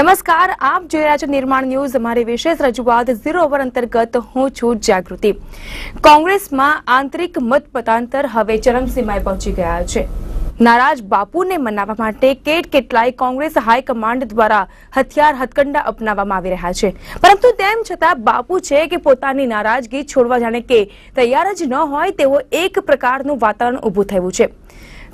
નમસ્કાર, આપ જોઈ રહ્યા છો નિર્માણ ન્યૂઝ. અમારી વિશેષ રજૂઆત ઝીરો ઓવર અંતર્ગત હું છું જાગૃતિ. કોંગ્રેસમાં આંતરિક મત મતાંતર હવે ચરમસીમાએ પહોંચી ગયા છે. નારાજ બાપુને મનાવવા માટે કેટ કેટલાય કોંગ્રેસ હાઈકમાન્ડ દ્વારા હથિયાર હથકંડા અપનાવવામાં આવી રહ્યા છે. પરંતુ તેમ છતાં બાપુ છે કે પોતાની નારાજગી છોડવા જાણે કે તૈયાર જ ન હોય તેવો એક પ્રકારનું વાતાવરણ ઊભું થયું છે.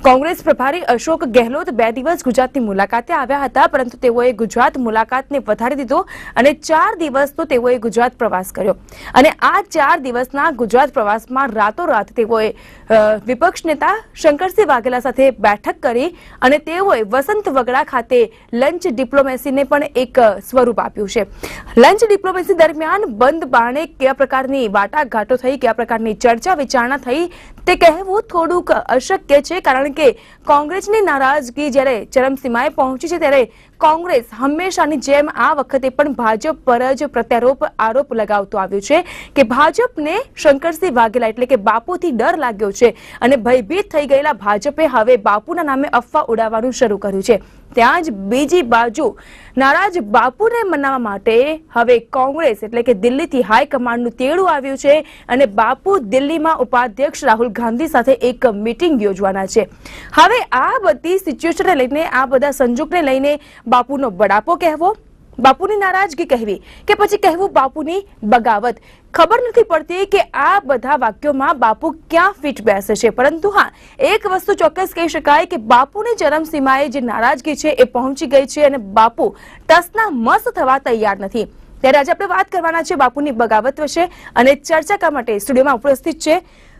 કોંગ્રેસ પ્રભારી અશોક ગેહલોત બે દિવસ ગુજરાતની મુલાકાતે આવ્યા હતા, પરંતુ તેઓએ ગુજરાત મુલાકાતને વધારી દીધો અને ચાર દિવસનો તેઓએ ગુજરાત પ્રવાસ કર્યો. અને આ ચાર દિવસના ગુજરાત પ્રવાસમાં રાતોરાત તેઓએ વિપક્ષ નેતા શંકરસિંહ વાઘેલા સાથે બેઠક કરી અને તેઓએ વસંત વગડા ખાતે લંચ ડિપ્લોમેસીને પણ એક સ્વરૂપ આપ્યું છે. લંચ ડિપ્લોમેસી દરમિયાન બંધ બારણે કયા પ્રકારની વાટાઘાટો થઈ, કયા પ્રકારની ચર્ચા વિચારણા થઈ, તે કહેવું થોડુંક અશક્ય છે, કારણ કે કોંગ્રેસની નારાજગી જ્યારે ચરમસીમાએ પહોંચી છે ત્યારે કોંગ્રેસ હંમેશાની જેમ આ વખતે પણ ભાજપ પર જ પ્રત્યારોપ આરોપ લગાવતો આવ્યો છે કે ભાજપને શંકરસિંહ વાઘેલા એટલે કે બાપુથી ડર લાગ્યો છે અને ભયભીત થઈ ગયેલા ભાજપે હવે બાપુના નામે અફવા ઉડાવવાનું શરૂ કર્યું છે. ત્યાં જ બીજી બાજુ નારાજ બાપુને મનાવવા માટે હવે કોંગ્રેસ એટલે કે દિલ્હીથી હાઈકમાન્ડનું તેડું આવ્યું છે અને બાપુ દિલ્હીમાં ઉપાધ્યક્ષ રાહુલ ગાંધી સાથે એક મિટિંગ યોજવાના છે. હવે આ બધી સિચ્યુએશનને લઈને, આ બધા સંજોગને લઈને બાપુનો બડાપો કહેવો બાપુની નારાજગી કહેવી કે પછી કહેવું બાપુની બગાવત. ખબર નથી પડતી કે આ બધા વાક્યોમાં બાપુ ક્યાં ફિટ બેસે છે. પરંતુ હા, એક વસ્તુ ચોક્કસ કહી શકાય કે બાપુની ચરમસીમાએ જે નારાજગી છે એ પહોંચી ગઈ છે અને બાપુ ટસના મસ થવા તૈયાર નથી. ત્યારે આજે આપણે વાત કરવાના છે બાપુની બગાવત વિશે અને ચર્ચા કરવા માટે સ્ટુડિયોમાં ઉપસ્થિત છે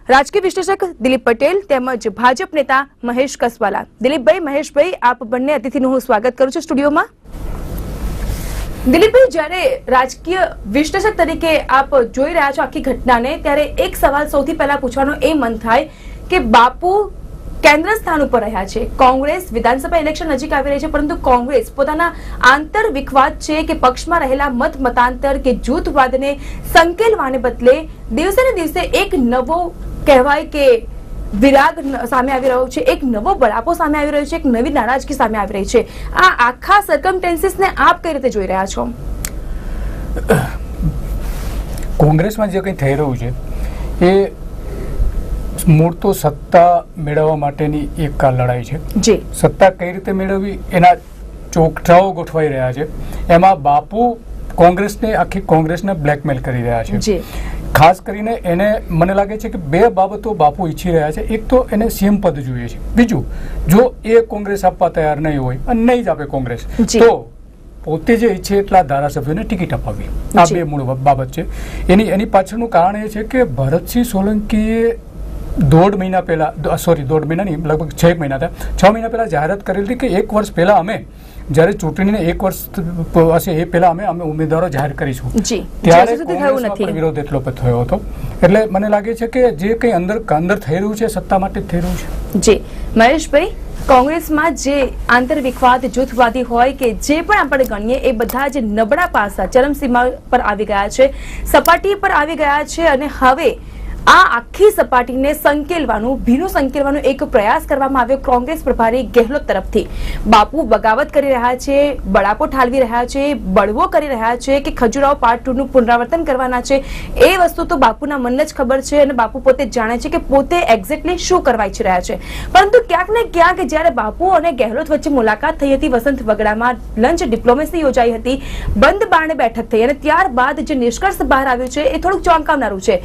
રાજકીય વિશ્લેષક દિલીપ પટેલ તેમજ ભાજપ નેતા મહેશ કસવાલા. દિલીપભાઈ, મહેશભાઈ, આપ બંને અતિથિનું હું સ્વાગત કરું છું સ્ટુડિયોમાં. દિલીપભાઈ, જ્યારે રાજકીય વિશ્લેષક તરીકે આપ જોઈ રહ્યા છો આખી ઘટનાને, ત્યારે એક સવાલ સૌથી પહેલા પૂછવાનો એ મન થાય કે બાપુ કેન્દ્ર સ્થાન ઉપર રહ્યા છે. કોંગ્રેસ વિધાનસભા ઇલેક્શન નજીક આવી રહી છે, પરંતુ કોંગ્રેસ પોતાના આંતર વિખવાદ છે કે પક્ષમાં રહેલા મત મતાંતર કે જૂથવાદને સંકેલવાને બદલે દિવસે ને દિવસે એક નવો કહેવાય કે વિરાગ સામે આવી રહ્યો છે. એક નવો બળાપો સામે આવી રહ્યો છે. એક નવી નારાજગી સામે આવી રહી છે. આ આખા સર્કમટેન્સીસને આપ કઈ રીતે જોઈ રહ્યા છો? કોંગ્રેસમાં જે કંઈ થઈ રહ્યું છે એ મૂળ તો સત્તા મેળવવા માટેની એક આ લડાઈ છે. જી. સત્તા કઈ રીતે મેળવવી? એના ચોકઠાઓ ગોઠવાઈ રહ્યા છે. એમાં બાપુ કોંગ્રેસને આખી કોંગ્રેસને બ્લેકમેલ કરી રહ્યા છે. જી. ખાસ કરીને એને મને લાગે છે કે બે બાબતો બાપુ ઈચ્છી રહ્યા છે એક તો એને સીએમ પદ જોઈએ છે બીજું જો એ કોંગ્રેસ આપવા તૈયાર નહીં હોય અને નહીં જ આપે કોંગ્રેસ. તો પોતે જે ઈચ્છે એટલા ધારાસભ્યોને ટિકિટ અપાવી આ. બે મૂળ બાબત છે એની એની પાછળનું કારણ એ છે કે ભરતસિંહ સોલંકીએ દોઢ મહિના પહેલા સોરી દોઢ મહિના નહીં લગભગ છ એક મહિના થયા. છ મહિના પહેલા જાહેરાત કરેલી હતી કે એક વર્ષ પહેલા અમે જ્યારે ચૂંટણીને એક વર્ષ હશે એ પહેલા અમે અમે ઉમેદવારો જાહેર કરીશું. ત્યારે કોંગ્રેસમાં વિરોધ એટલો બધો થયો હતો. એટલે મને લાગે છે કે જે કંઈ અંદર અંદર થઈ રહ્યું છે સત્તા માટે થઈ રહ્યું છે. જી મહેશભાઈ કોંગ્રેસમાં જે આંતર વિખવાદ જૂથવાદી હોય કે જે પણ આપણે ગણીએ એ બધા જે નબળા પાસા ચરમસીમા પર આવી ગયા છે સપાટી પર આવી ગયા છે અને હવે આ આખી સપાટીને સંકેલવાનું, ભીનું સંકેલવાનો એક પ્રયાસ કરવામાં આવ્યો કોંગ્રેસ પ્રભારી ગેહલોત તરફથી. બાપુ બગાવત કરી રહ્યા છે, બળાપો ઠાલવી રહ્યા છે, બળવો કરી રહ્યા છે કે ખજુરાઓ પાર્ટ ટુ નું પુનરાવર્તન કરવાના છે. એ વસ્તુ તો બાપુના મનને જ ખબર છે અને બાપુ પોતે જાણે છે કે પોતે એક્ઝેક્ટલી શું કરવા ઈચ્છી રહ્યા છે. પરંતુ ક્યાંક ને ક્યાંક જ્યારે બાપુ અને ગેહલોત વચ્ચે મુલાકાત થઈ હતી વસંત વગડામાં લંચ ડિપ્લોમેસી યોજાઈ હતી, બંધ બારણે બેઠક થઈ અને ત્યારબાદ જે નિષ્કર્ષ બહાર આવ્યો છે એ થોડુંક ચોંકાવનારું છે.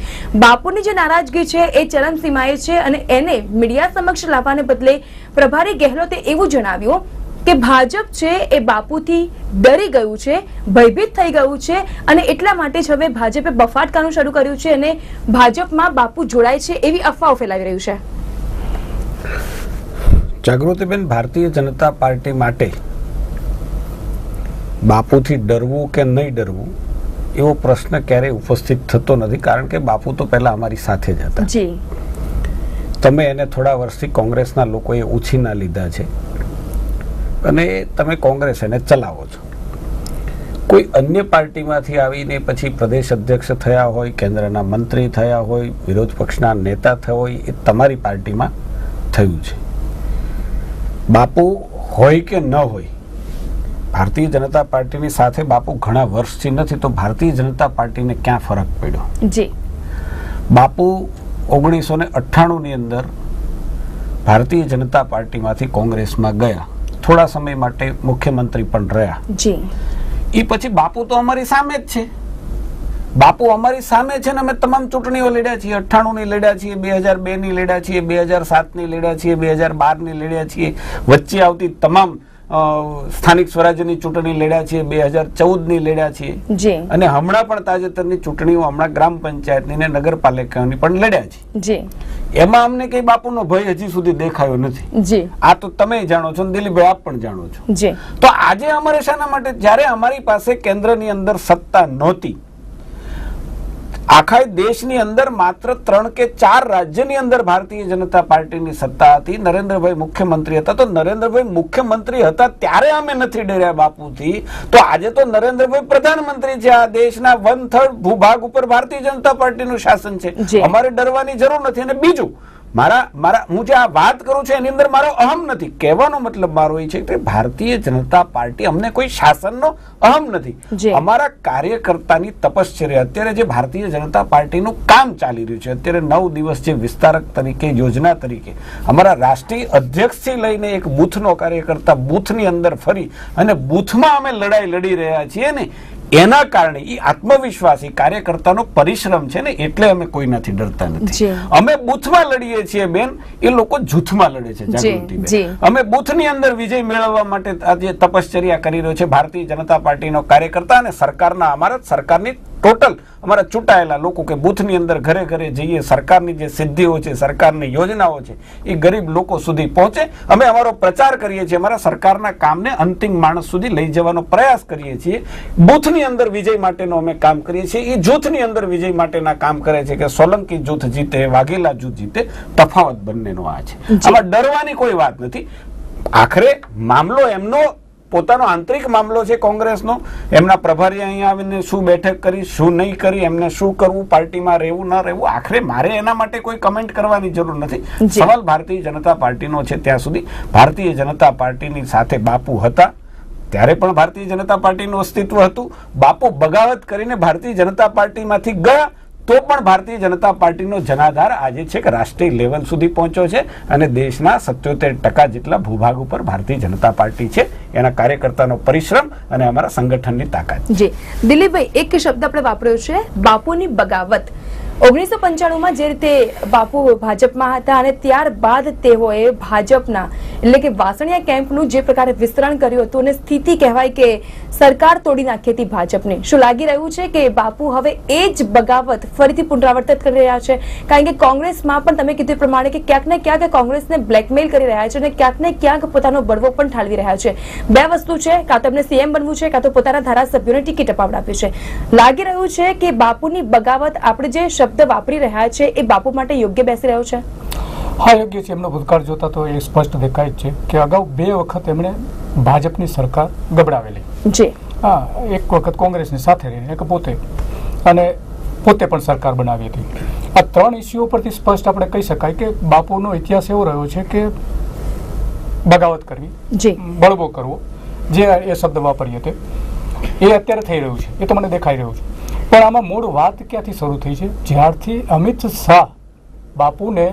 બાપુની જે નારાજગી છે એ ચરમસીમાએ છે અને એને મીડિયા સમક્ષ લાવવાને બદલે પ્રભારી ગેહલોતે એવું જણાવ્યું કે ભાજપ છે એ બાપુથી ડરી ગયું છે, ભયભીત થઈ ગયું છે અને એટલા માટે જ હવે ભાજપે બફાટકાનું શરૂ કર્યું છે અને ભાજપમાં બાપુ જોડાય છે એવી અફવાઓ ફેલાવી રહ્યું છે. જાગૃતિબેન, ભારતીય જનતા પાર્ટી માટે બાપુથી ડરવું કે નહીં ડરવું એવો પ્રશ્ન ક્યારેય ઉપસ્થિત થતો નથી કારણ કે બાપુ તો પહેલા અમારી સાથે જ હતા. જી. તમે એને થોડા વર્ષથી કોંગ્રેસના લોકોએ ઉછીના લીધા છે. અને તમે કોંગ્રેસ એને ચલાવો છો. કોઈ અન્ય પાર્ટીમાંથી આવીને પછી પ્રદેશ અધ્યક્ષ થયા હોય કેન્દ્રના મંત્રી થયા હોય વિરોધ પક્ષના નેતા થયા હોય એ તમારી પાર્ટીમાં થયું છે. બાપુ હોય કે ન હોય ભારતીય જનતા પાર્ટીની સાથે બાપુ ઘણા વર્ષથી નથી તો ભારતીય જનતા પાર્ટીને ક્યાં ફરક પડ્યો? જી. બાપુ ઓગણીસો ને અઠ્ઠાણુંની અંદર ભારતીય જનતા પાર્ટીમાંથી કોંગ્રેસમાં ગયા. થોડા સમય માટે મુખ્યમંત્રી પણ રહ્યા. જી. એ પછી બાપુ તો અમારી સામે જ છે. બાપુ અમારી સામે છે ને અમે તમામ ચૂંટણીઓ લડ્યા છીએ. અઠ્ઠાણું ની લડ્યા છીએ બે હજાર બે ની લડ્યા છીએ બે હજાર સાતની લડ્યા છીએ બે હજાર બારની લડ્યા છીએ. વચ્ચે આવતી તમામ સ્થાનિક સ્વરાજ્યની ચૂંટણી લડ્યા છીએ બે હજાર ચૌદની લડ્યા છીએ. અને હમણાં પણ તાજેતરની ચૂંટણીઓ હમણાં ગ્રામ પંચાયતની ને નગરપાલિકાની પણ લડ્યા છે. એમાં અમને કઈ બાપુનો ભય હજી સુધી દેખાયો નથી. આ તો તમે જાણો છો દિલીપભાઈ આપ પણ જાણો છો. તો આજે અમારે શાના માટે જ્યારે અમારી પાસે કેન્દ્રની અંદર સત્તા નહોતી આખા દેશની અંદર માત્ર ત્રણ કે ચાર રાજ્યની અંદર ભારતીય જનતા પાર્ટીની સત્તા હતી. નરેન્દ્રભાઈ મુખ્યમંત્રી હતા. તો નરેન્દ્રભાઈ મુખ્યમંત્રી હતા ત્યારે અમે નથી ડર્યા બાપુથી તો આજે તો નરેન્દ્રભાઈ પ્રધાનમંત્રી છે. આ દેશના વન થર્ડ ભૂભાગ ઉપર ભારતીય જનતા પાર્ટીનું શાસન છે. અમારે ડરવાની જરૂર નથી. અને બીજું મારા મારા હું જે આ વાત કરું છું એની અંદર મારો અહમ નથી. કહેવાનો મતલબ મારો એ છે કે ભારતીય જનતા પાર્ટી અમને કોઈ શાસનનો અહમ નથી. અમારા કાર્યકર્તાની તપશ્ચર્યા અત્યારે જે ભારતીય જનતા પાર્ટીનું કામ ચાલી રહ્યું છે અત્યારે નવ દિવસ જે વિસ્તારક તરીકે યોજના તરીકે અમારા રાષ્ટ્રીય અધ્યક્ષથી લઈને એક બૂથનો કાર્યકર્તા બૂથની અંદર ફરી અને બૂથમાં અમે લડાઈ લડી રહ્યા છીએ ને એના કારણે એ આત્મવિશ્વાસી કાર્યકર્તાનો પરિશ્રમ છે ને એટલે અમે કોઈ નથી ડરતા નથી. અમે બૂથમાં લડીએ છીએ બેન એ લોકો જૂથમાં લડે છે જાગૃતિ. અમે બૂથની અંદર વિજય મેળવવા માટે આજે તપશ્ચર્યા કરી રહ્યો છે ભારતીય જનતા પાર્ટીનો કાર્યકર્તા અને સરકારના અમારા સરકારની ટોટલ અમારા ચૂંટાયેલા લોકો કે બૂથની અંદર ઘરે ઘરે જઈએ સરકારની જે સિદ્ધિઓ છે સરકારની યોજનાઓ છે એ ગરીબ લોકો સુધી પહોંચે. અમે અમારો પ્રચાર કરીએ છીએ અમારા સરકારના કામને અંતિમ માણસ સુધી લઈ જવાનો પ્રયાસ કરીએ છીએ. બૂથની અંદર વિજય માટેનો અમે કામ કરીએ છીએ. એ જૂથની અંદર વિજય માટેના કામ કરે છે કે સોલંકી જૂથ જીતે વાઘેલા જૂથ જીતે તફાવત બંનેનો આ છે. આમાં ડરવાની કોઈ વાત નથી. આખરે મામલો એમનો પોતાનો આંતરિક મામલો છે કોંગ્રેસનો એમના પ્રભારી અહીંયા આવીને શું બેઠક કરી શું નહીં કરી એમને શું કરવું પાર્ટીમાં રહેવું ન રહેવું આખરે મારે એના માટે કોઈ કમેન્ટ કરવાની જરૂર નથી. સવાલ ભારતીય જનતા પાર્ટીનો છે ત્યાં સુધી. ભારતીય જનતા પાર્ટીની સાથે બાપુ હતા ત્યારે પણ ભારતીય જનતા પાર્ટીનું અસ્તિત્વ હતું. બાપુ બગાવત કરીને ભારતીય જનતા પાર્ટીમાંથી ગયા તો પણ ભારતીય જનતા પાર્ટીનો જનાધાર આજે છે કે રાષ્ટ્રીય લેવલ સુધી પહોંચ્યો છે અને દેશના સત્યોતેર ટકા જેટલા ભૂભાગ ઉપર ભારતીય જનતા પાર્ટી છે. એના કાર્યકર્તાનો પરિશ્રમ અને અમારા સંગઠનની તાકાત. જી. દિલીપભાઈ, એક શબ્દ આપણે વાપર્યો છે, બાપુની બગાવત. ઓગણીસો પંચાણુંમાં જે રીતે બાપુ ભાજપમાં હતા અને ત્યારબાદ તેઓએ ભાજપના, એટલે કે વાસણિયા કેમ્પનું જે પ્રકારે વિસ્તરણ કર્યું હતું અને સ્થિતિ કહેવાય કે સરકાર તોડી નાખી હતી ભાજપની. શું લાગી રહ્યું છે કે બાપુ હવે એ જ બગાવત ફરીથી પુનરાવર્તિત કરી રહ્યા છે? કારણ કે કોંગ્રેસમાં પણ તમે કીધું પ્રમાણે કે ક્યાંક ને ક્યાંક કોંગ્રેસને બ્લેકમેલ કરી રહ્યા છે અને ક્યાંક ને ક્યાંક પોતાનો બળવો પણ ઠાલવી રહ્યા છે. બે વસ્તુ છે, કાં તો એમને સીએમ બનવું છે, કાં તો પોતાના ધારાસભ્યોને ટિકિટ અપાવડાવી છે. લાગી રહ્યું છે કે બાપુની બગાવત આપણે જે શબ્દ વાપરી રહ્યા છે એ બાપુ માટે યોગ્ય બેસી રહ્યો છે? હા યોગ્ય છે. એમનો ભૂતકાળ જોતા તો એ સ્પષ્ટ દેખાય છે કે અગાઉ બે વખત એમણે ભાજપની સરકાર ગબડાવેલી. જી. હા એક વખત કોંગ્રેસની સાથે રહીને એક પોતે. અને પોતે પણ સરકાર બનાવી હતી. આ ત્રણ ઇસ્યુઓ પરથી સ્પષ્ટ આપણે કહી શકાય કે બાપુનો ઇતિહાસ એવો રહ્યો છે કે બગાવત કરવી જી. બળવો કરવો જે એ શબ્દ વાપરીએ તે એ અત્યારે થઈ રહ્યું છે. એ તો મને દેખાઈ રહ્યું છે. પણ આમાં મૂળ વાત ક્યાંથી શરૂ થઈ છે? જ્યારથી અમિત શાહ બાપુને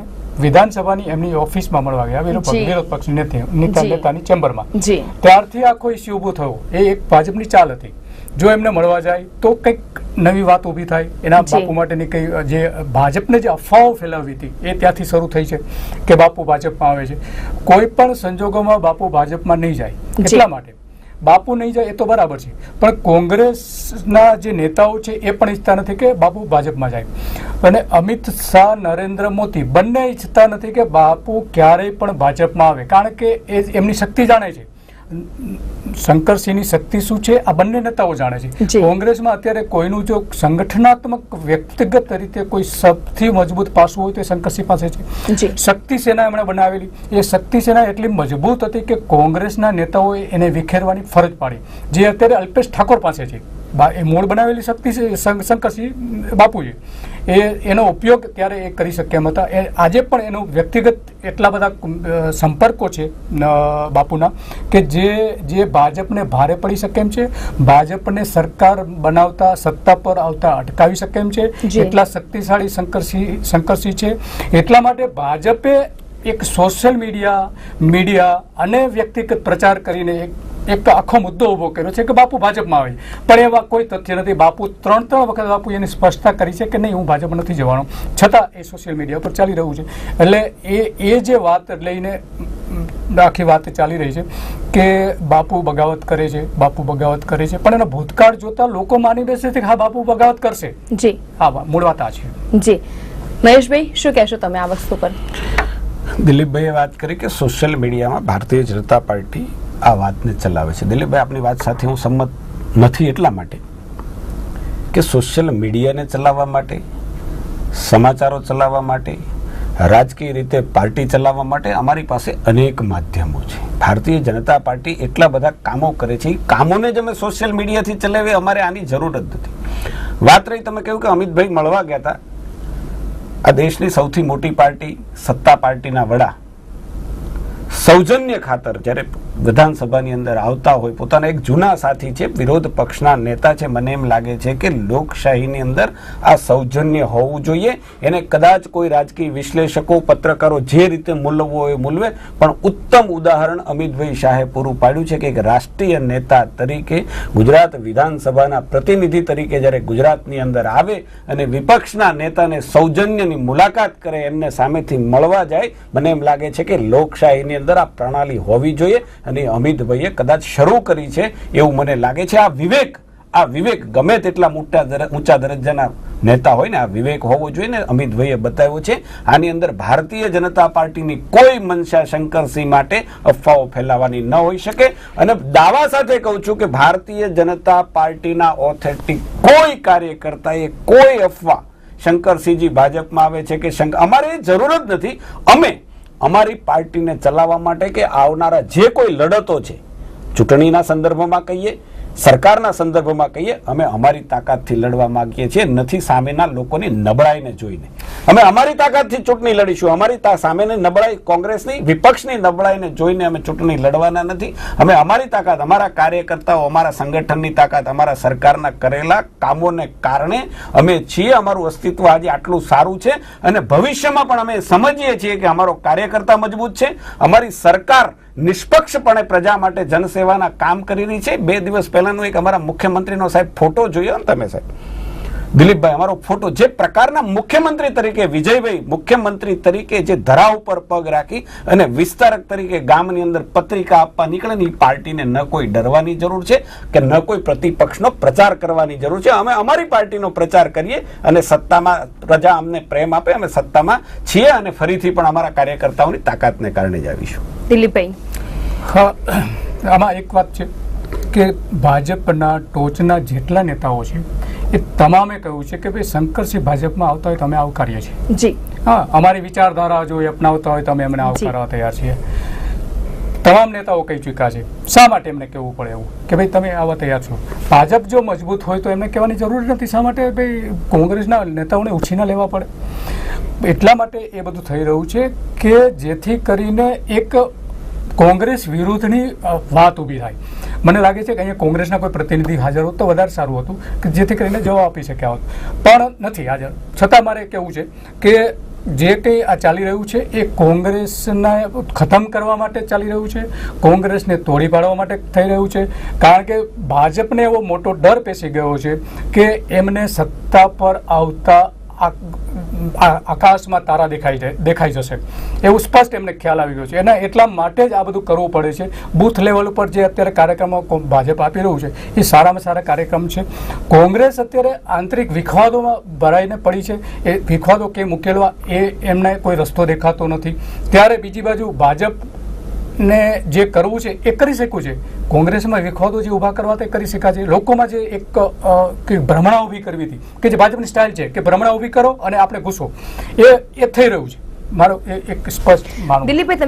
વિધાનસભાની એમની ઓફિસમાં મળવા ગયા વિરોધ પક્ષ નેતા. નેતાની ચેમ્બરમાં. ત્યારથી આખો ઇસ્યુ ઊભો થયો. એ એક ભાજપની ચાલ હતી. જો એમને મળવા જાય તો કંઈક નવી વાત ઊભી થાય. એના બાપુ માટેની કઈ જે ભાજપને જે અફવાઓ ફેલાવી હતી એ ત્યાંથી શરૂ થઈ છે કે બાપુ ભાજપમાં આવે છે. કોઈ પણ સંજોગોમાં બાપુ ભાજપમાં નહીં જાય. એટલા માટે બાપુ નહીં જાય એ તો બરાબર છે. પણ કોંગ્રેસના જે નેતાઓ છે એ પણ ઈચ્છતા નથી કે બાપુ ભાજપમાં જાય. અને અમિત શાહ, નરેન્દ્ર મોદી બંને ઈચ્છતા નથી કે બાપુ ક્યારેય પણ ભાજપમાં આવે. કારણ કે એ એમની શક્તિ જાણે છે. શંકરસિંહની શક્તિ શું છે? આ બંને નેતાઓ જાણે છે. કોંગ્રેસમાં અત્યારે કોઈનું જો સંગઠનાત્મક વ્યક્તિગત રીતે કોઈ સૌથી મજબૂત પાસું હોય તો શંકરસિંહ પાસે છે. શક્તિ સેના એમણે બનાવેલી. એ શક્તિ સેના એટલી મજબૂત હતી કે કોંગ્રેસના નેતાઓએ એને વિખેરવાની ફરજ પાડી. જે અત્યારે અલ્પેશ ઠાકોર પાસે છે. એ મૂળ બનાવેલી શક્તિ શંકરસિંહ બાપુજી. એ એનો ઉપયોગ ત્યારે એ કરી શક્યા એમ હતા. એ આજે પણ એનો વ્યક્તિગત એટલા બધા સંપર્કો છે બાપુના કે જે જે ભાજપને ભારે પડી શકે એમ છે ભાજપને સરકાર બનાવતા સત્તા પર આવતા અટકાવી શકે એમ છે એટલા શક્તિશાળી શંકરસિંહ શંકરસિંહ છે. એટલા માટે ભાજપે એક સોશિયલ મીડિયા મીડિયા અને વ્યક્તિગત પ્રચાર કરીને એક એક આખો મુદ્દો ઊભો કર્યો છે કે બાપુ ભાજપમાં આવે પણ એવા કોઈ તથ્ય નથી. બાપુ ત્રણ ત્રણ વખત બાપુ એની સ્પષ્ટતા કરી છે કે નહીં હું ભાજપ નથી જવાનો. છતાં એ સોશિયલ મીડિયા પર ચાલી રહ્યું છે. એટલે એ એ જે વાત લઈને આખી વાત ચાલી રહી છે કે બાપુ બગાવત કરે છે બાપુ બગાવત કરે છે. પણ એનો ભૂતકાળ જોતા લોકો માની બેસે છે કે હા બાપુ બગાવત કરશે. જી. હા મૂળ વાત આ છે. જી. મહેશભાઈ શું કહેશો તમે આ વસ્તુ પર? દિલીપભાઈએ વાત કરી કે સોશિયલ મીડિયામાં ભારતીય જનતા પાર્ટી આ વાતને ચલાવે છે. દિલીપભાઈ, આપની વાત સાથે હું સંમત નથી એટલા માટે કે સોશિયલ મીડિયાને ચલાવવા માટે, સમાચારો ચલાવવા માટે, રાજકીય રીતે પાર્ટી ચલાવવા માટે અમારી પાસે અનેક માધ્યમો છે. ભારતીય જનતા પાર્ટી એટલા બધા કામો કરે છે. કામોને જ અમે સોશિયલ મીડિયાથી ચલાવીએ, અમારે આની જરૂર જ નથી. વાત રહી તમે કહ્યું કે અમિતભાઈ મળવા ગયા હતા. આ દેશની સૌથી મોટી પાર્ટી સત્તા પાર્ટીના વડા સૌજન્ય ખાતર જ્યારે વિધાનસભાની અંદર આવતા હોય. પોતાના એક જૂના સાથી છે, વિરોધ પક્ષના નેતા છે. મને એમ લાગે છે કે લોકશાહીની અંદર આ સૌજન્ય હોવું જોઈએ. એને કદાચ કોઈ રાજકીય વિશ્લેષકો, પત્રકારો જે રીતે મૂલવવો એ મૂલવે. પણ ઉત્તમ ઉદાહરણ અમિતભાઈ શાહે પૂરું પાડ્યું છે કે એક રાષ્ટ્રીય નેતા તરીકે ગુજરાત વિધાનસભાના પ્રતિનિધિ તરીકે જ્યારે ગુજરાતની અંદર આવે અને વિપક્ષના નેતાને સૌજન્યની મુલાકાત કરે, એમને સામેથી મળવા જાય, મને એમ લાગે છે કે લોકશાહીની અંદર આ પ્રણાલી હોવી જોઈએ. અને અમિતભાઈએ કદાચ શરૂ કરી છે એવું મને લાગે છે. આ વિવેક આ વિવેક ગમે તેટલા મોટા ઊંચા દરજ્જાના નેતા હોય ને, આ વિવેક હોવો જોઈએ ને, અમિતભાઈએ બતાવ્યો છે. આની અંદર ભારતીય જનતા પાર્ટીની કોઈ મનસા શંકરસિંહ માટે અફવાઓ ફેલાવાની ન હોઈ શકે. અને દાવા સાથે કહું છું કે ભારતીય જનતા પાર્ટીના ઓથેન્ટિક કોઈ કાર્યકર્તાએ કોઈ અફવા શંકરસિંહજી ભાજપમાં આવે છે કે શંક, અમારે જરૂર જ નથી. અમે અમારી પાર્ટીને ચલાવવા માટે કે આવનારા જે કોઈ લડતો છે ચૂંટણીના સંદર્ભમાં કહીએ સરકારના સંદર્ભમાં કહીએ, અમે અમારી તાકાતથી લડવા માંગીએ છીએ, નથી સામેના લોકોની નબળાઈને જોઈને. અમે અમારી તાકાતથી ચૂંટણી લડીશું, અમારી સામેની નબળાઈ કોંગ્રેસની, વિપક્ષની નબળાઈને જોઈને અમે ચૂંટણી લડવાના નથી. અમે અમારી તાકાત, અમારા કાર્યકર્તાઓ, અમારા સંગઠનની તાકાત, અમારા સરકારના કરેલા કામોને કારણે અમે છીએ, અમારું અસ્તિત્વ આજે આટલું સારું છે અને ભવિષ્યમાં પણ અમે સમજીએ છીએ કે અમારો કાર્યકર્તા મજબૂત છે. અમારી સરકાર નિષ્પક્ષપણે પ્રજા માટે જનસેવાના કામ કરી રહી છે. બે દિવસ પહેલાનો એક અમારા મુખ્યમંત્રીનો સાહેબ ફોટો જોયો ને તમે સાહેબ? દિલીપભાઈ અમારો ફોટો જે પ્રકારના મુખ્યમંત્રી તરીકે વિજયભાઈ મુખ્યમંત્રી તરીકે જે ધરા ઉપર પગ રાખી અને વિસ્તારક તરીકે ગામની અંદર પત્રિકા આપવા નીકળે ને પાર્ટીને ન કોઈ ડરવાની જરૂર છે કે ન કોઈ પ્રતિપક્ષનો પ્રચાર કરવાની જરૂર છે. અમે અમારી પાર્ટીનો પ્રચાર કરીએ અને સત્તામાં પ્રજા અમને પ્રેમ આપે અમે સત્તામાં છીએ અને ફરીથી પણ અમારા કાર્યકર્તાઓની તાકાતને કારણે જ આવીશું. દિલીપભાઈ. હા આમાં એક વાત છે. કે ભાજપના ટોચના જેટલા નેતાઓ છે એ તમામે કહ્યું છે કે ભાઈ શંકરસિંહ ભાજપમાં આવતા હોય તો અમે આવકારીએ છીએ. જી. હા અમારી વિચારધારા જો એ અપનાવતા હોય તો અમે એમને આવકારવા તૈયાર છીએ. તમામ નેતાઓ કહી ચૂક્યા છે. શા માટે એમને કહેવું પડે એવું? કે ભાઈ તમે આવવા તૈયાર છો. ભાજપ જો મજબૂત હોય તો એમને કહેવાની જરૂર નથી. શા માટે ભાઈ કોંગ્રેસના નેતાઓને ઉછીના લેવા પડે? એટલા માટે એ બધું થઈ રહ્યું છે કે જેથી કરીને એક કોંગ્રેસ વિરુદ્ધની વાત ઊભી થાય. મને લાગે છે કે અહીંયા કોંગ્રેસના કોઈ પ્રતિનિધિ હાજર હોત તો વધારે સારું હતું કે જેથી કરીને જવાબ આપી શક્યા હોત. પણ નથી હાજર. છતાં મારે કહેવું છે કે જે કંઈ આ ચાલી રહ્યું છે એ કોંગ્રેસને ખતમ કરવા માટે ચાલી રહ્યું છે, કોંગ્રેસને તોડી પાડવા માટે થઈ રહ્યું છે. કારણ કે ભાજપને એવો મોટો ડર પેસી ગયો છે કે એમને સત્તા પર આવતા આકાશમાં તારા દેખાઈ જાય દેખાઈ જશે. એવું સ્પષ્ટ એમને ખ્યાલ આવી ગયો છે. એના એટલા માટે જ આ બધું કરવું પડે છે. બૂથ લેવલ ઉપર જે અત્યારે કાર્યક્રમો ભાજપ આપી રહ્યું છે, એ સારામાં સારા કાર્યક્રમ છે. કોંગ્રેસ અત્યારે આંતરિક વિખવાદોમાં ભરાઈને પડી છે. એ વિખવાદો કેમ ઉકેલવા એ એમને કોઈ રસ્તો દેખાતો નથી. ત્યારે બીજી બાજુ ભાજપ ને જે કરવું છે, એ કરી શકું છે. કોંગ્રેસમાં વિખવાદો જે ઊભા કરવા તે કરી શક્યા છે. લોકોમાં જે એક કે ભ્રમણા ઊભી કરવી હતી, કે જે ભાજપની સ્ટાઇલ છે, કે ભ્રમણા ઊભી કરો અને આપણે ઘૂસો. એ એ થઈ રહ્યું છે. તોડી પાડો.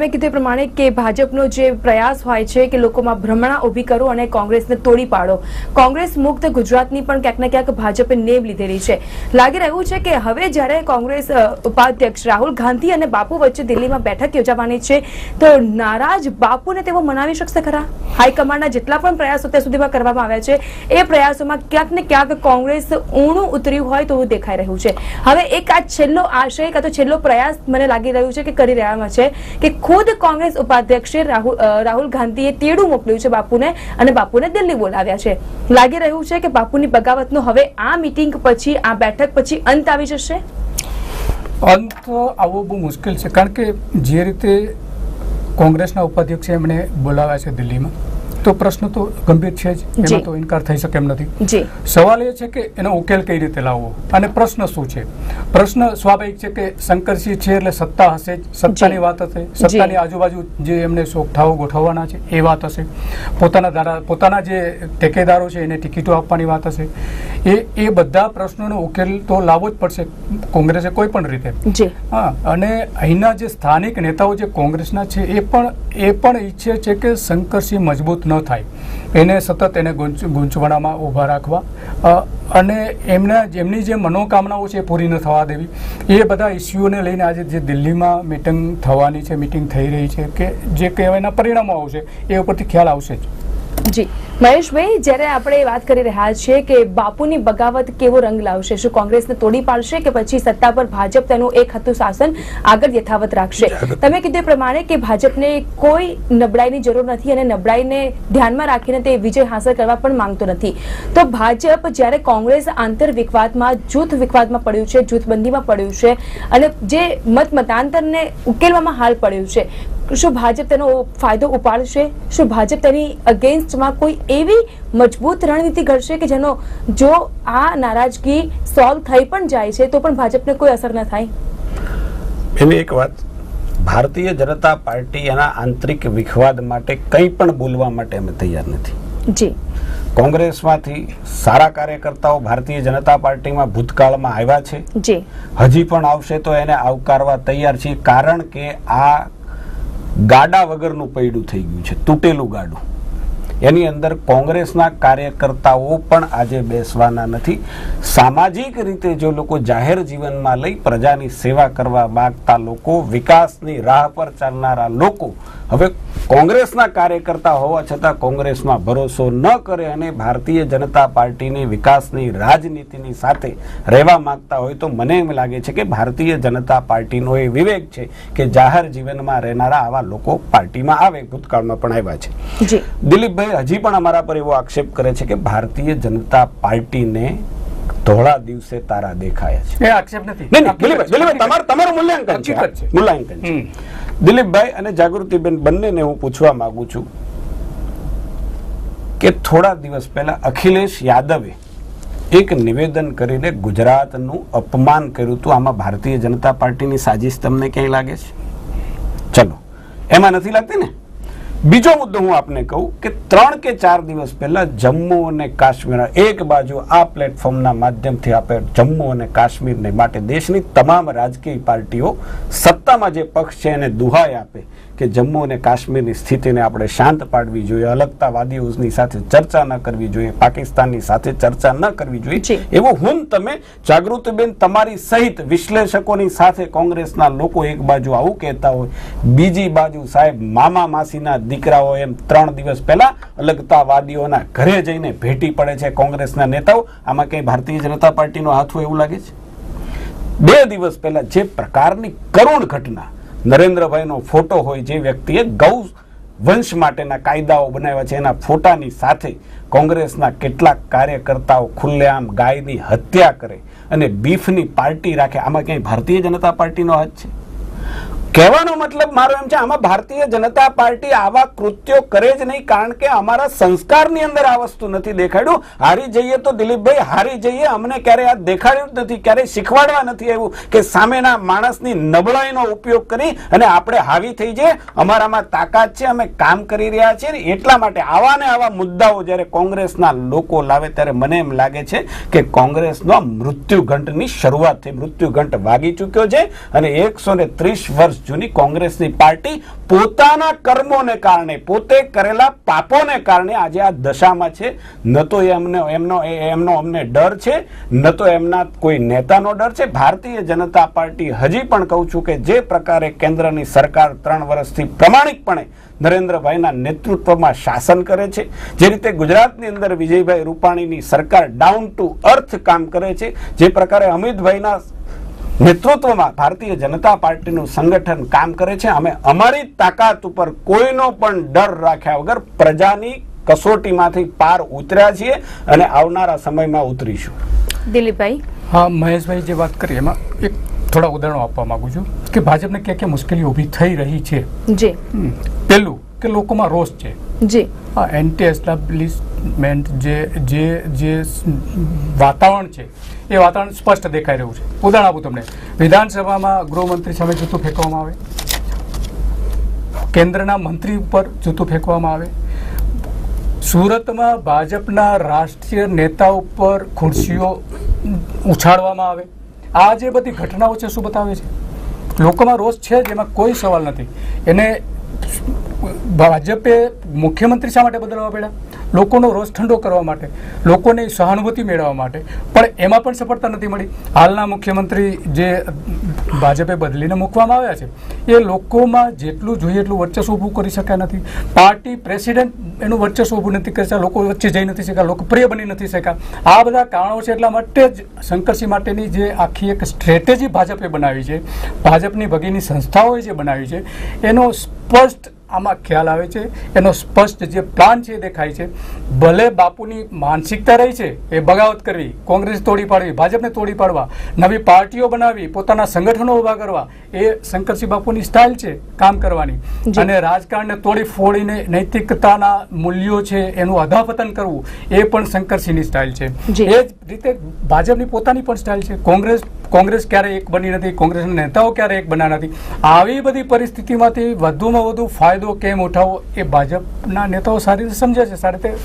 કોંગ્રેસ મુક્ત ગુજરાતની પણ ક્યાંક ને ક્યાંક ભાજપે નેમ લીધેલી છે. લાગી રહ્યું છે કે હવે જ્યારે કોંગ્રેસ ઉપાધ્યક્ષ રાહુલ ગાંધી અને બાપુ વચ્ચે દિલ્હીમાં બેઠક યોજાવાની છે, તો નારાજ બાપુને તેઓ મનાવી શકશે ખરા? હાઈકમાન્ડના જેટલા પણ પ્રયાસો અત્યાર સુધીમાં કરવામાં આવ્યા છે, એ પ્રયાસોમાં ક્યાંક ને ક્યાંક કોંગ્રેસ ઊણું ઉતર્યું હોય તો દેખાઈ રહ્યું છે. હવે એક આ છેલ્લો આશય કાં તો છેલ્લો પ્રયાસ મને લાગી રહ્યું છે કે કરી રહ્યા છે કે ખુદ કોંગ્રેસ ઉપાધ્યક્ષે રાહુલ રાહુલ ગાંધીએ તેડું મોકલ્યું છે બાપુને અને બાપુને દિલ્હી બોલાવ્યા છે. લાગી રહ્યું છે કે બાપુની બગાવતનો હવે આ મીટિંગ પછી, આ બેઠક પછી અંત આવી જશે? અંત આવવો બહુ મુશ્કેલ છે, કારણ કે જે રીતે કોંગ્રેસના ઉપાધ્યક્ષે એમણે બોલાવ્યા છે દિલ્હીમાં તો પ્રશ્ન તો ગંભીર છે જ. એમાં તો ઇનકાર થઈ શકે એમ નથી. સવાલ એ છે કે એનો ઉકેલ કઈ રીતે લાવવો? અને પ્રશ્ન શું છે? પ્રશ્ન સ્વાભાવિક છે કે શંકરસિંહ છે એટલે સત્તા હશે જ. સત્તાની વાત હશે. સત્તાની આજુબાજુ જે એમને સોગઠાઓ ગોઠવવાના છે એ વાત હશે. પોતાના ધારા પોતાના જે ટેકેદારો છે એને ટિકિટો આપવાની વાત હશે. એ એ બધા પ્રશ્નોનો ઉકેલ તો લાવવો જ પડશે કોંગ્રેસે કોઈ પણ રીતે. હા અને અહીંના જે સ્થાનિક નેતાઓ જે કોંગ્રેસના છે એ પણ એ પણ ઈચ્છે છે કે શંકરસિંહ મજબૂત ન થાય. એને સતત એને ગૂંચ, ગૂંચવણામાં ઊભા રાખવા. અને એમના જેમની જે મનોકામનાઓ છે એ પૂરી ન થવા દેવી. એ બધા ઇસ્યુઓને લઈને આજે જે દિલ્હીમાં મિટિંગ થવાની છે, મિટિંગ થઈ રહી છે, કે જે કહેવાયના પરિણામો આવશે, એ ઉપરથી ખ્યાલ આવશે જી. મહેશભાઈ, જ્યારે આપણે વાત કરી રહ્યા છીએ કે બાપુની બગાવત કેવો રંગ લાવશે, શું કોંગ્રેસને તોડી પાડશે કે પછી સત્તા પર ભાજપ તેનું એક હતું શાસન આગળ યથાવત રાખશે? તમે કીધું પ્રમાણે કે ભાજપને કોઈ નબળાઈની જરૂર નથી અને નબળાઈને ધ્યાનમાં રાખીને તે વિજય હાંસલ કરવા પણ માંગતો નથી. તો ભાજપ જ્યારે કોંગ્રેસ આંતર વિકવાદમાં જૂથ વિકવાદમાં પડ્યું છે, જૂથબંધીમાં પડ્યું છે અને જે મત મતાંતરને ઉકેલવામાં હાલ પડ્યું છે શું ભાજપ તેનો ફાયદો ઉપાડશે? શું ભાજપ તેની અગેન્સ્ટમાં કોઈ એવી મજબૂત રણનીતિ ઘડશે કે જેનો જો આ નારાજગી સોલ્વ થઈ પણ જાય છે તો પણ ભાજપને કોઈ અસર ન થાય? એની એક વાત. ભારતીય જનતા પાર્ટી એના આંતરિક વિખવાદ માટે કંઈ પણ બોલવા માટે અમે તૈયાર નથી. જી. કોંગ્રેસમાંથી સારા કાર્યકર્તાઓ ભારતીય જનતા પાર્ટીમાં ભૂતકાળમાં આવ્યા છે. જી. હજી પણ આવશે તો એને આવકારવા તૈયાર છીએ કારણ કે આ ગાડા વગરનું પૈડું થઈ ગયું છે, તૂટેલું ગાડું. એની અંદર કોંગ્રેસના કાર્યકર્તાઓ પણ આજે બેસવાના નથી. સામાજિક રીતે જો લોકો જાહેર જીવનમાં લઈ પ્રજાની સેવા કરવા માગતા લોકો, વિકાસની રાહ પર ચાલનારા લોકો, હવે કોંગ્રેસના કાર્યકર્તા હોવા છતાં કોંગ્રેસમાં ભરોસો ન કરે અને ભારતીય જનતા પાર્ટીની વિકાસની રાજનીતિની સાથે રહેવા માંગતા હોય તો મને એમ લાગે છે કે ભારતીય જનતા પાર્ટીનો એ વિવેક છે કે જાહેર જીવનમાં રહેનારા આવા લોકો પાર્ટીમાં આવે ભૂતકાળમાં પણ આવ્યા છે. દિલીપભાઈ હજી પણ અમારા પર એવો આક્ષેપ કરે છે કે ભારતીય જનતા પાર્ટીને ધોળા દિવસે તારા દેખાયા છે. એ આક્ષેપ નથી. નહીં નહીં દિલીપભાઈ દિલીપભાઈ તમારું તમારું મૂલ્યાંકન છે. મૂલ્યાંકન છે. દિલીપભાઈ અને જાગૃતિબેન બંનેને હું પૂછવા માંગુ છું કે થોડા દિવસ પહેલા અખિલેશ યાદવે એક નિવેદન કરીને ગુજરાતનું અપમાન કર્યું હતું. આમાં ભારતીય જનતા પાર્ટીની સાજિશ તમને ક્યાંય લાગે છે? ચલો, એમાં નથી લાગતી ને? બીજો મુદ્દો હું આપને કહું કે ત્રણ કે ચાર દિવસ પહેલા જમ્મુ અને કાશ્મીર એક બાજુ આ પ્લેટફોર્મના માધ્યમથી આપણે જમ્મુ અને કાશ્મીરને માટે દેશની તમામ રાજકીય પાર્ટીઓ સત્તામાં જે પક્ષ છે એને દુહાઈ આપે કે જમ્મુ અને કાશ્મીરની સ્થિતિને આપણે શાંત પાડવી જોઈએ અલગતાવાદીઓની સાથે ચર્ચા ન કરવી જોઈએ પાકિસ્તાનની સાથે ચર્ચા ન કરવી જોઈએ. એવો હું તમે જાગૃતિબેન તમારી સહિત વિશ્લેષકોની સાથે કોંગ્રેસના લોકો એક બાજુ આવું કહેતા હોય બીજી બાજુ સાહેબ મામા માસીના દીકરાઓ એમ ત્રણ દિવસ પહેલા અલગતાવાદીઓના ઘરે જઈને ભેટી પડે છે કોંગ્રેસના નેતાઓ. આમાં કઈ ભારતીય જનતા પાર્ટીનો હાથ એવું લાગે છે? બે દિવસ પહેલા જે પ્રકારની કરુણ ઘટના નરેન્દ્રભાઈનો ફોટો હોય જે વ્યક્તિએ ગૌ વંશ માટેના કાયદાઓ બનાવ્યા છે, એના ફોટાની સાથે કોંગ્રેસના કેટલાક કાર્યકર્તાઓ ખુલ્લેઆમ ગાયની હત્યા કરે અને બીફની પાર્ટી રાખે. આમાં ક્યાંય ભારતીય જનતા પાર્ટીનો હાથ છે? કહેવાનો મતલબ મારો એમ છે, આમાં ભારતીય જનતા પાર્ટી આવા કૃત્યો કરે જ નહીં, કારણ કે અમારા સંસ્કારની અંદર આ વસ્તુ નથી દેખાડ્યું. હારી જઈએ તો દિલીપભાઈ, હારી જઈએ, અમને ક્યારે આ દેખાડ્યું જ નથી ક્યારે શીખવાડવા નથી આવ્યું કે સામેના માણસની નબળાઈનો ઉપયોગ કરી અને આપણે હાવી થઈ જઈએ. અમારામાં તાકાત છે, અમે કામ કરી રહ્યા છીએ ને એટલા માટે આવા ને આવા મુદ્દાઓ જ્યારે કોંગ્રેસના લોકો લાવે ત્યારે મને એમ લાગે છે કે કોંગ્રેસનો મૃત્યુ ઘંટની શરૂઆત થઈ. મૃત્યુ ઘંટ વાગી ચૂક્યો છે અને એકસો ત્રીસ વર્ષ જૂની કોંગ્રેસની પાર્ટી પોતાના કર્મોને કારણે, પોતે કરેલા પાપોને કારણે આજે આ દશામાં છે. ન તો એમને એમનો એમનો અમને ડર છે, ન તો એમના કોઈ નેતાનો ડર છે. ભારતીય જનતા પાર્ટી હજી પણ કહું છું કે જે પ્રકારે કેન્દ્રની સરકાર ત્રણ વર્ષથી પ્રમાણિકપણે નરેન્દ્રભાઈના નેતૃત્વમાં શાસન કરે છે, જે રીતે ગુજરાતની અંદર વિજયભાઈ રૂપાણીની સરકાર ડાઉન ટુ અર્થ કામ કરે છે, જે પ્રકારે અમિતભાઈના નેતૃત્વમાં ભારતીય જનતા પાર્ટીનું સંગઠન કામ કરે છે. અમે અમારી તાકાત ઉપર કોઈનો પણ ડર રાખ્યા વગર પ્રજાની કસોટીમાંથી પાર ઉતર્યા છીએ અને આવનારા સમયમાં ઉતરીશું. દિલીપભાઈ? હા મહેશભાઈ જે વાત કરી એમાં એક થોડા ઉદાહરણો આપવા માંગુ છું કે ભાજપને ક્યાં ક્યાં મુશ્કેલી ઊભી થઈ રહી છે. જી. પહેલું કે લોકોમાં રોષ છે. જી. એન્ટી એસ્ટાબ્લિશમેન્ટ જે જે જે વાતાવરણ છે એ વાતાવરણ સ્પષ્ટ દેખાઈ રહ્યું છે. ઉદાહરણ આપું તમને. વિધાનસભામાં ગૃહમંત્રી સામે જૂતું ફેંકવામાં આવે. કેન્દ્રના મંત્રી ઉપર જૂતું ફેંકવામાં આવે. સુરતમાં ભાજપના રાષ્ટ્રીય નેતા ઉપર ખુરશીઓ ઉછાળવામાં આવે. આ જે બધી ઘટનાઓ છે, શું બતાવે છે? લોકોમાં રોષ છે જેમાં કોઈ સવાલ નથી. એને ભાજપે મુખ્યમંત્રી શા માટે બદલવા પડ્યા? લોકોનો રોષ ઠંડો કરવા માટે, લોકોને સહાનુભૂતિ મેળવવા માટે. પણ એમાં પણ સફળતા નથી મળી. હાલના મુખ્યમંત્રી જે ભાજપે બદલીને મૂકવામાં આવ્યા છે, એ લોકોમાં જેટલું જોઈએ એટલું વર્ચસ્વ ઊભું કરી શક્યા નથી. પાર્ટી પ્રેસિડેન્ટ એનું વર્ચસ્વ ઊભું નથી કરી શક્યા, લોકો વચ્ચે જઈ નથી શક્યા, લોકપ્રિય બની નથી શક્યા. આ બધા કારણો છે એટલા માટે જ શંકરસિંહ માટેની જે આખી એક સ્ટ્રેટેજી ભાજપે બનાવી છે, ભાજપની ભગીની સંસ્થાઓએ જે બનાવી છે, એનો સ્પષ્ટ આમાં ખ્યાલ આવે છે એનો સ્પષ્ટ જે પ્લાન છે એ દેખાય છે. ભલે બાપુની માનસિકતા રહી છે એ બગાવત કરવી કોંગ્રેસ તોડી પાડવી ભાજપને તોડી પાડવા નવી પાર્ટીઓ બનાવી પોતાના સંગઠનો ઊભા કરવા એ શંકરસિંહ બાપુની સ્ટાઇલ છે કામ કરવાની. અને રાજકારણને તોડી ફોડીને નૈતિકતાના મૂલ્યો છે એનું અધાપતન કરવું એ પણ શંકરસિંહની સ્ટાઇલ છે. એ જ રીતે ભાજપની પોતાની પણ સ્ટાઇલ છે. કોંગ્રેસ કોંગ્રેસ ક્યારે એક બની નથી કોંગ્રેસના નેતાઓ ક્યારે એક બન્યા નથી. આવી બધી પરિસ્થિતિમાંથી વધુમાં વધુ ફાયદો કેમ ઉઠાવવો એ ભાજપના નેતાઓ સારી રીતે સમજે છે સારી રીતે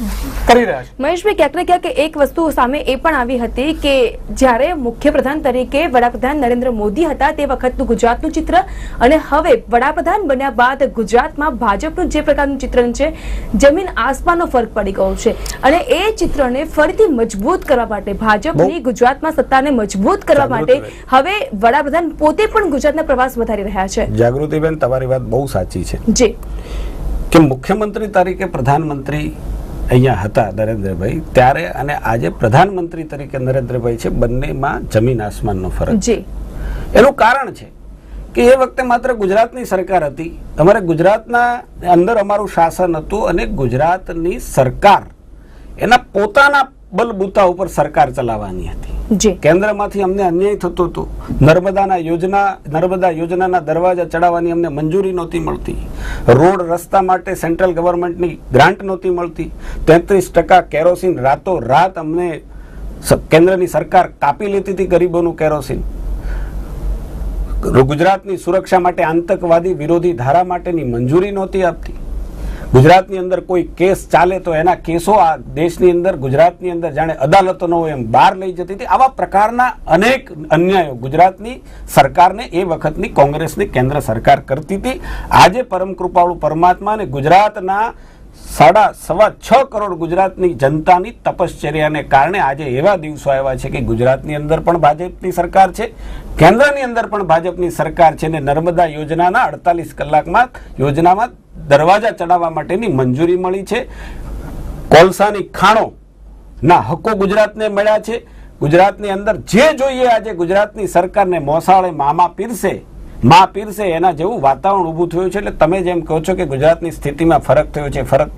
કરી રહ્યા છે. મહેશભાઈ ક્યાંક ને ક્યાંક એક વસ્તુ સામે એ પણ આવી હતી કે જ્યારે મુખ્યપ્રધાન તરીકે વડાપ્રધાન નરેન્દ્ર મોદી હતા તે વખતનું ગુજરાતનું ચિત્ર અને હવે વડાપ્રધાન બન્યા બાદ ગુજરાતમાં ભાજપનું જે પ્રકારનું ચિત્રણ છે જમીન આસમાનનો ફરક પડી ગયો છે. અને એ ચિત્રને ફરીથી મજબૂત કરવા માટે ભાજપની ગુજરાતમાં સત્તાને મજબૂત કરવા માટે હવે વડાપ્રધાન પોતે પણ ગુજરાતના પ્રવાસ વધારી રહ્યા છે. જાગૃતિબેન તમારી વાત બહુ સાચી છે. જી. કે મુખ્યમંત્રી તરીકે પ્રધાનમંત્રી અહીંયા હતા નરેન્દ્રભાઈ ત્યારે અને આજે પ્રધાનમંત્રી તરીકે નરેન્દ્રભાઈ છે બંનેમાં જમીન આસમાનનો ફરક જી. એનું કારણ છે કે એ વખતે માત્ર ગુજરાતની સરકાર હતી. અમારે ગુજરાતના અંદર અમારું શાસન હતું અને ગુજરાતની સરકાર એના પોતાના બલબૂતા ઉપર સરકાર ચલાવવાની હતી. જી. કેન્દ્રમાંથી અમને અન્યાય થતો હતો. નર્મદાના યોજના નર્મદા યોજનાના દરવાજા ચડાવવાની અમને મંજૂરી નહોતી મળતી. રોડ રસ્તા માટે સેન્ટ્રલ ગવર્મેન્ટની ગ્રાન્ટ નહોતી મળતી. તેત્રીસ ટકા કેરોસીન રાતો રાત અમને કેન્દ્રની સરકાર કાપી લેતી હતી ગરીબોનું કેરોસીન. ગુજરાતની સુરક્ષા માટે આતંકવાદી વિરોધી ધારા માટેની મંજૂરી નહોતી આપતી. ગુજરાતની અંદર કોઈ કેસ ચાલે તો એના કેસો આ દેશની અંદર, ગુજરાતની અંદર જાણે અદાલતોનો એમ બહાર લઈ જતી હતી. આવા પ્રકારના અનેક અન્યાયો ગુજરાતની સરકારને એ વખતની કોંગ્રેસની કેન્દ્ર સરકાર કરતી હતી. આજે પરમકૃપાળુ પરમાત્મા અને ગુજરાતના સાડા સવા છ કરોડ ગુજરાતની જનતાની તપશ્ચર્યાને કારણે આજે એવા દિવસો આવ્યા છે કે ગુજરાતની અંદર પણ ભાજપની સરકાર છે, કેન્દ્રની અંદર પણ ભાજપની સરકાર છે ને નર્મદા યોજનાના અડતાલીસ કલાકમાં યોજનામાં દરવાજા ચડાવવા માટેની મંજૂરી મળી છે. કોલસાની ખાણો ના હકો ગુજરાતને મળ્યા છે. ગુજરાતની અંદર જે જોઈએ આજે ગુજરાતની સરકારને મોસાળે મામા પીરસે માં પીરસે એના જેવું વાતાવરણ ઊભું થયું છે, એટલે તમે જેમ કહો છો કે ગુજરાતની સ્થિતિમાં ફરક થયો છે, ફરક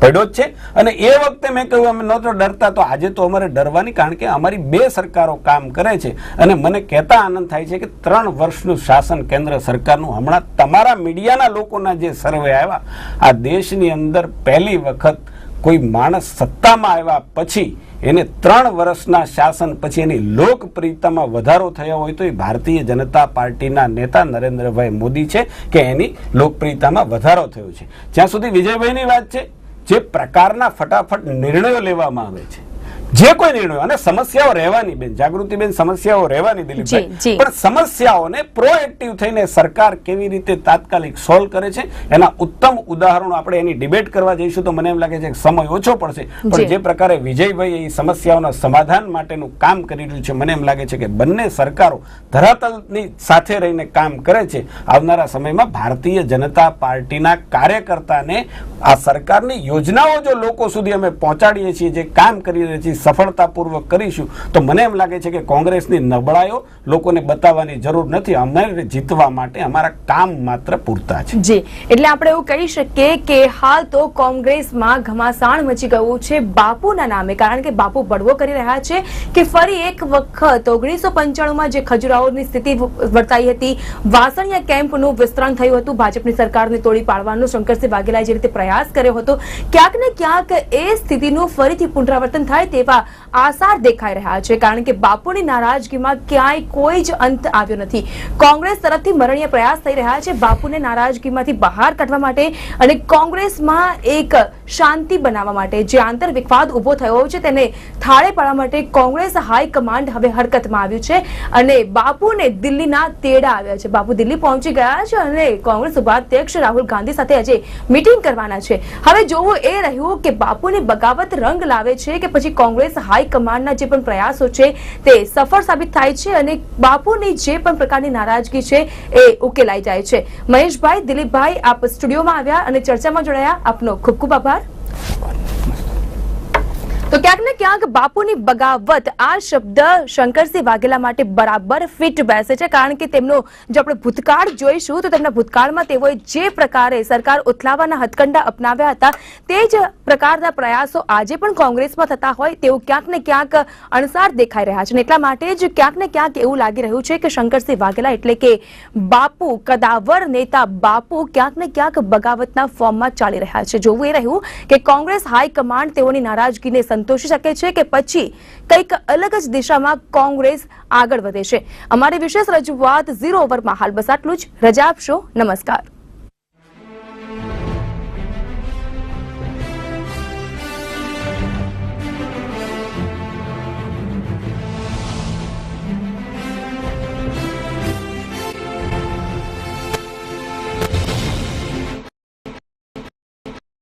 પડ્યો જ છે. અને એ વખતે મેં કહ્યું, અમે નહોતો ડરતા, તો આજે તો અમારે ડરવાની, કારણ કે અમારી બે સરકારો કામ કરે છે. અને મને કહેતા આનંદ થાય છે કે ત્રણ વર્ષનું શાસન કેન્દ્ર સરકારનું, હમણાં તમારા મીડિયાના લોકોના જે સર્વે આવ્યા, આ દેશની અંદર પહેલી વખત કોઈ માણસ સત્તામાં આવ્યા પછી એને ત્રણ વર્ષના શાસન પછી એની લોકપ્રિયતામાં વધારો થયો હોય તો એ ભારતીય જનતા પાર્ટીના નેતા નરેન્દ્રભાઈ મોદી છે કે એની લોકપ્રિયતામાં વધારો થયો છે. જ્યાં સુધી વિજયભાઈની વાત છે, જે પ્રકારના ફટાફટ નિર્ણયો લેવામાં આવે છે જે કોઈ નિર્ણયો અને સમસ્યાઓ રહેવાની બેન જાગૃતિબેન સમસ્યાઓ રહેવાની દિલીપભાઈ. પણ સમસ્યાઓને પ્રોએક્ટિવ થઈને સરકાર કેવી રીતે તાત્કાલિક સોલ્વ કરે છે એના ઉત્તમ ઉદાહરણો આપણે એની ડિબેટ કરવા જઈશું તો મને એમ લાગે છે કે સમય ઓછો પડશે. પણ જે પ્રકારે વિજયભાઈ એ સમસ્યાઓના સમાધાન માટેનું કામ કરી રહ્યું છે મને એમ લાગે છે કે બંને સરકારો ધરાતલની સાથે રહીને કામ કરે છે. આવનારા સમયમાં ભારતીય જનતા પાર્ટીના કાર્યકર્તાને આ સરકારની યોજનાઓ જો લોકો સુધી અમે પહોંચાડીએ છીએ જે કામ કરી રહ્યા છીએ સફળતાપૂર્વક કરીશું. તો મને એમ લાગે છે કે કોંગ્રેસની નબળાઈઓ લોકોને બતાવવાની જરૂર નથી. અમારે જીતવા માટે અમારા કામ માત્ર પૂરતા છે. જી. એટલે આપણે એવું કહી શકીએ કે હાલ તો કોંગ્રેસમાં ઘમાસાણ મચી ગયું છે બાપુના નામે. કારણ કે બાપુ બળવો કરી રહ્યા છે કે ફરી એક વખત ઓગણીસો પંચાણુંમાં જે ખજુરાહોની સ્થિતિ વર્તાઈ હતી, વાસણિયા કેમ્પનું વિસ્તરણ થયું હતું. ભાજપની સરકારને તોડી પાડવાનો શંકરસિંહ વાઘેલાએ જે રીતે પ્રયાસ કર્યો હતો, ક્યાંક ને ક્યાંક એ સ્થિતિનું ફરીથી પુનરાવર્તન થાય તેવા આસાર દેખાઈ રહ્યા છે કારણ કે બાપુની નારાજગીમાં ક્યાંય કોઈ જ અંત આવ્યો નથી. કોંગ્રેસ તરફથી મરણીય પ્રયાસ થઈ રહ્યા છે. બાપુને નારાજગીમાંથી બહાર કાઢવા માટે અને કોંગ્રેસમાં એક શાંતિ બનાવવા માટે જે આંતર વિખવાદ ઊભો થયો છે તેને થાળે પાડવા માટે કોંગ્રેસ હાઈકમાન્ડ હવે હરકતમાં આવ્યું છે અને બાપુને દિલ્હીના તેડા આવ્યા છે. બાપુ દિલ્હી પહોંચી ગયા છે અને કોંગ્રેસ ઉપાધ્યક્ષ રાહુલ ગાંધી સાથે આજે મીટિંગ કરવાના છે. હવે જોવું એ રહ્યું કે બાપુને બગાવત રંગ લાવે છે કે પછી કોંગ્રેસ હાઈકમાન્ડના જે પણ પ્રયાસો છે તે સફળ સાબિત થાય છે અને બાપુની જે પણ પ્રકારની નારાજગી છે એ ઉકેલાઈ જાય છે. મહેશભાઈ, દિલીપભાઈ, આપ સ્ટુડિયોમાં આવ્યા અને ચર્ચામાં જોડાયા. આપનો ખૂબ ખૂબ આભાર. તો ક્યાંક ને ક્યાંક બાપુની બગાવત આ શબ્દ શંકરસિંહ વાઘેલા માટે બરાબર ફિટ બેસે છે. કારણ કે તેમનો જો આપણે ભૂતકાળ જોઈશું તો તેમના ભૂતકાળમાં તેઓએ જે પ્રકારે સરકાર ઉથલાવવાના હથકંડા અપનાવ્યા હતા તે જ પ્રકારના પ્રયાસો આજે પણ કોંગ્રેસમાં થતા હોય તેવું ક્યાંક ને ક્યાંક અણસાર દેખાઈ રહ્યા છે. અને એટલા માટે જ ક્યાંક ને ક્યાંક એવું લાગી રહ્યું છે કે શંકરસિંહ વાઘેલા એટલે કે બાપુ, કદાવર નેતા બાપુ ક્યાંક ને ક્યાંક બગાવતના ફોર્મમાં ચાલી રહ્યા છે. જોવું એ રહ્યું કે કોંગ્રેસ હાઈકમાન્ડ તેઓની નારાજગીને સંતોષી શકે છે કે પછી કંઈક અલગ જ દિશામાં કોંગ્રેસ આગળ વધે છે. અમારી વિશેષ રજૂઆત ઝીરો ઓવરમાં. હાલ બસ આટલું જ. રજા આપશો. નમસ્કાર.